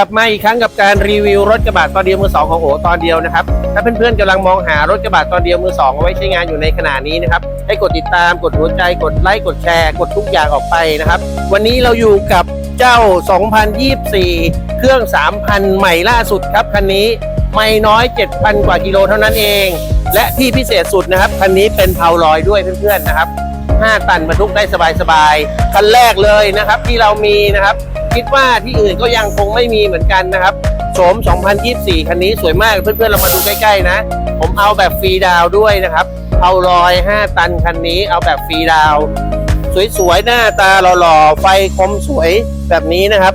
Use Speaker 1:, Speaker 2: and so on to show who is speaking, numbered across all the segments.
Speaker 1: ลับมาอีกครั้งกับการรีวิวรถกระบะตอนเดียวมือสองของโอตอนเดียวนะครับ ถ้าเพื่อนๆกำลังมองหารถกระบะตอนเดียวมือสองเอาไว้ใช้งานอยู่ในขณะนี้นะครับให้กดติดตามกดหัวใจกดไลค์กดแชร์ กดทุกอย่างออกไปนะครับ วันนี้เราอยู่กับเจ้า 2024 เครื่อง 3,000 ใหม่ล่าสุดครับคันนี้ไม่น้อย 7,000 กว่ากิโลเท่านั้นเอง และที่พิเศษสุดนะครับคันนี้เป็นเพาลอยด้วยเพื่อนๆนะครับ 5 ตันบรรทุกได้สบายๆคันแรกเลยนะครับที่เรามีนะครับ คิดว่าที่อื่นก็ยังคงไม่มีเหมือนกันนะครับโฉม 2024 คันนี้สวยมากเพื่อนๆเรามาดูใกล้ๆนะ ผมเอาแบบฟรีดาวด้วยนะครับ เอาลอย 5 ตันคันนี้เอาแบบฟรีดาว สวยๆ หน้าตาหล่อๆ ไฟคมสวยแบบนี้นะครับ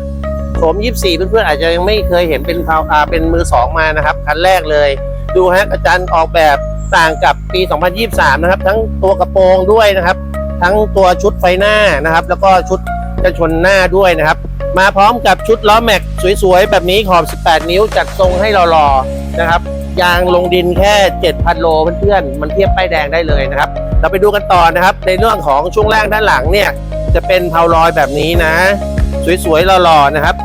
Speaker 1: โฉม 24 เพื่อนๆอาจจะยังไม่เคยเห็นเป็นพาวอาเป็นมือสองมานะครับ คันแรกเลย ดูฮะอาจารย์ออกแบบต่างกับปี 2023 นะครับ ทั้งตัวกระโปรงด้วยนะครับ ทั้งตัวชุดไฟหน้านะครับ แล้วก็ชุดกันชนหน้าด้วยนะครับ มาพร้อมกับชุดล้อแม็กสวยๆ แบบนี้ขอบ 18 นิ้วจัดทรงให้หล่อๆนะครับ ยางลงดินแค่ 7,000 โลเพื่อนๆ มันเทียบป้ายแดงได้เลยนะครับ เราไปดูกันต่อนะครับ ในเรื่องของช่วงล่างด้านหลังเนี่ย จะเป็นเพาลอยแบบนี้นะ สวยๆหล่อๆนะครับ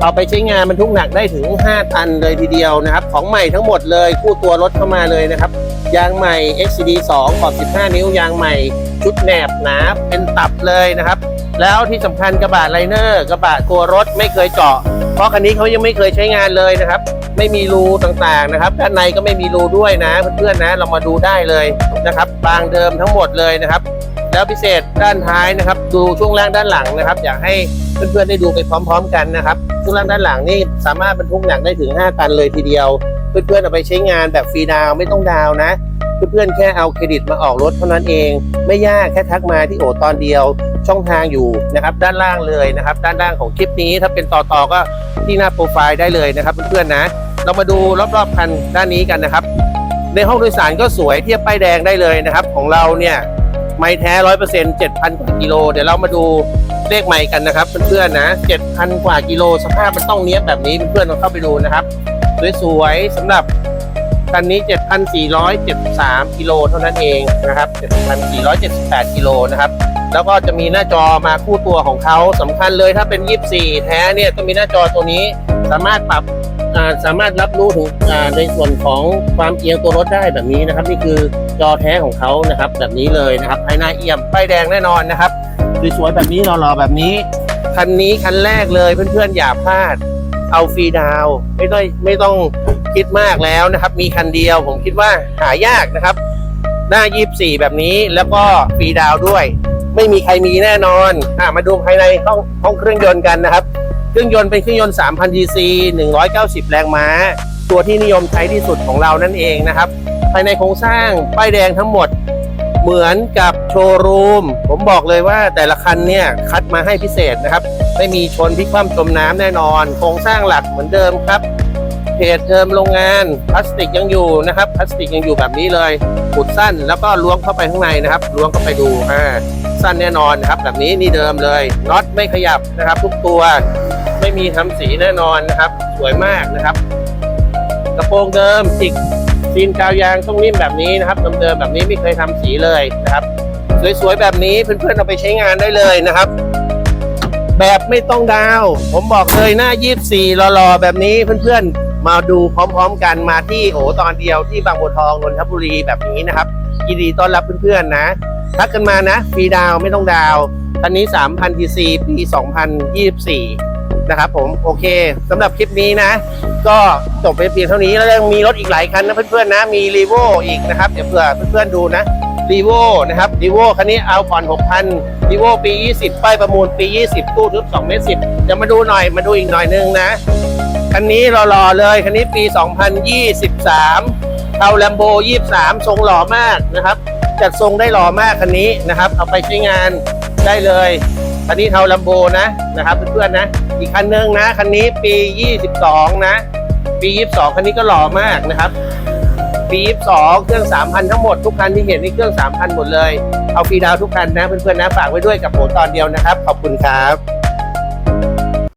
Speaker 1: เอาไปใช้งานบรรทุกหนักได้ถึง 5 ตันเลยทีเดียวนะครับ ของใหม่ทั้งหมดเลยคู่ตัวรถเข้ามาเลยนะครับ ยางใหม่ XCD 2ขอบ 15 นิ้วยางใหม่ ชุดแหนบหนาเป็นตับเลยนะครับ แล้วที่สำคัญกระบะไลเนอร์กระบะตัวรถไม่เคยเจาะ เพราะคันนี้เขายังไม่เคยใช้งานเลยนะครับ ไม่มีรูต่างๆนะครับ ด้านในก็ไม่มีรูด้วยนะเพื่อนๆนะเรามาดูได้เลยนะครับบางเดิมทั้งหมดเลยนะครับ แล้วพิเศษด้านท้ายนะครับ ดูช่วงล่างด้านหลังนะครับ อยากให้เพื่อนๆได้ดูไปพร้อม ๆ กันนะครับช่วงล่างด้านหลังนี่สามารถบรรทุกหนักได้ถึง 5 ตันเลยทีเดียว เพื่อนๆเอาไปใช้งานแบบฟรีดาวไม่ต้องดาวนะ เพื่อนๆแค่เอาเครดิตมาออกรถเท่านั้นเอง ไม่ยากแค่ทักมาที่โอตอนเดียวช่องทางอยู่นะครับด้านล่างเลยนะครับ ด้านล่างของคลิปนี้ถ้าเป็นต่อๆก็ที่หน้าโปรไฟล์ได้เลยนะครับเพื่อนๆนะ เรามาดูรอบๆคันด้านนี้กันนะครับ ในห้องโดยสารก็สวยเทียบป้ายแดงได้เลยนะครับ ของเราเนี่ยไม่แท้ร้อยเปอร์เซ็นต์เจ็ดพันกว่ากิโลเดี๋ยวเรามาดูเลขใหม่กันนะครับเพื่อนๆนะเจ็ดพันกว่ากิโลสภาพมันต้องเนี้ยบแบบนี้เพื่อนๆลองเข้าไปดูนะครับสวยๆสำหรับ คันนี้ 7,473กิโลเท่านั้นเองนะครับ 7,478กิโลนะครับ แล้วก็จะมีหน้าจอมาคู่ตัวของเขาสำคัญเลยถ้าเป็น 24 แท้เนี่ยต้องมีหน้าจอตัวนี้สามารถปรับสามารถรับรู้ถึงในส่วนของความเอียงตัวรถได้แบบนี้นะครับ นี่คือจอแท้ของเขานะครับ แบบนี้เลยนะครับภายหน้าเอี่ยมป้ายแดงแน่นอนนะครับสวยๆแบบนี้หล่อๆแบบนี้คันนี้คันแรกเลยเพื่อนๆอย่าพลาดเอาฟรีดาวไม่ต้องไม่ต้อง คิดมากแล้วนะครับ มีคันเดียวผมคิดว่าหายากนะครับ หน้า 24 แบบนี้แล้วก็ฟรีดาวด้วย ไม่มีใครมีแน่นอนอะมาดูภายในห้องห้องเครื่องยนต์กันนะครับ เครื่องยนต์เป็นเครื่องยนต์ 3,000 cc 190 แรงม้า ตัวที่นิยมใช้ที่สุดของเรานั่นเองนะครับ ภายในโครงสร้างป้ายแดงทั้งหมดเหมือนกับโชว์รูม ผมบอกเลยว่าแต่ละคันเนี่ยคัดมาให้พิเศษนะครับ ไม่มีชนพลิกคว่ำจมน้ำแน่นอน โครงสร้างหลักเหมือนเดิมครับ เพจเดิมโรงงานพลาสติกยังอยู่นะครับพลาสติกยังอยู่แบบนี้เลยขุดสั้นแล้วก็ล้วงเข้าไปข้างในนะครับล้วงเข้าไปดูอ่าสั้นแน่นอนนะครับแบบนี้นี่เดิมเลยน็อตไม่ขยับนะครับ ทุกตัวไม่มีทำสีแน่นอนนะครับ สวยมากนะครับ กระโปรงเดิมจิกซีนกาวยางต้องนิ่มแบบนี้นะครับเดิมๆแบบนี้ไม่เคยทำสีเลยนะครับ สวยๆแบบนี้เพื่อนๆเอาไปใช้งานได้เลยนะครับแบบไม่ต้องดาว ผมบอกเลยหน้า 24หล่อๆ แบบนี้เพื่อนๆ มาดูพร้อมๆกันมาที่โอตอนเดียวที่บางบัวทองนนทบุรีแบบนี้นะครับยินดีต้อนรับเพื่อนๆนะทักกันมานะฟรีดาวไม่ต้องดาวคันนี้ 3,000 cc ปี 2024 นะครับผม โอเคสำหรับคลิปนี้นะ ก็จบไปเพียงเท่านี้แล้วยังมีรถอีกหลายคันนะเพื่อนๆนะ มีรีโวอีกนะครับ เดี๋ยวเผื่อเพื่อนๆดูนะรีโวนะครับรีโวคันนี้เอาผ่อน 6,000รีโวปี 20 ป้ายประมูลปี 20 ตู้ทึบ2เมตร10จะมาดูหน่อยมาดูอีกหน่อยนึงนะ คันนี้รอๆเลย คันนี้ปี 2023เทาแลมโบ 23 ทรงหล่อมากนะครับ จัดทรงได้หล่อมากคันนี้นะครับ เอาไปใช้งานได้เลยคันนี้เทาแลมโบนะนะครับเพื่อนๆนะ อีกคันนึงนะคันนี้ปี 22 นะ ปี 22 คันนี้ก็หล่อมากนะครับปี22เครื่อง 3,000 ทั้งหมดทุกคันที่เห็นนี่เครื่อง 3,000 หมดเลย เอาฟรีดาวทุกคันนะเพื่อนๆนะฝากไว้ด้วยกับโหตอนเดียวนะครับ ขอบคุณครับ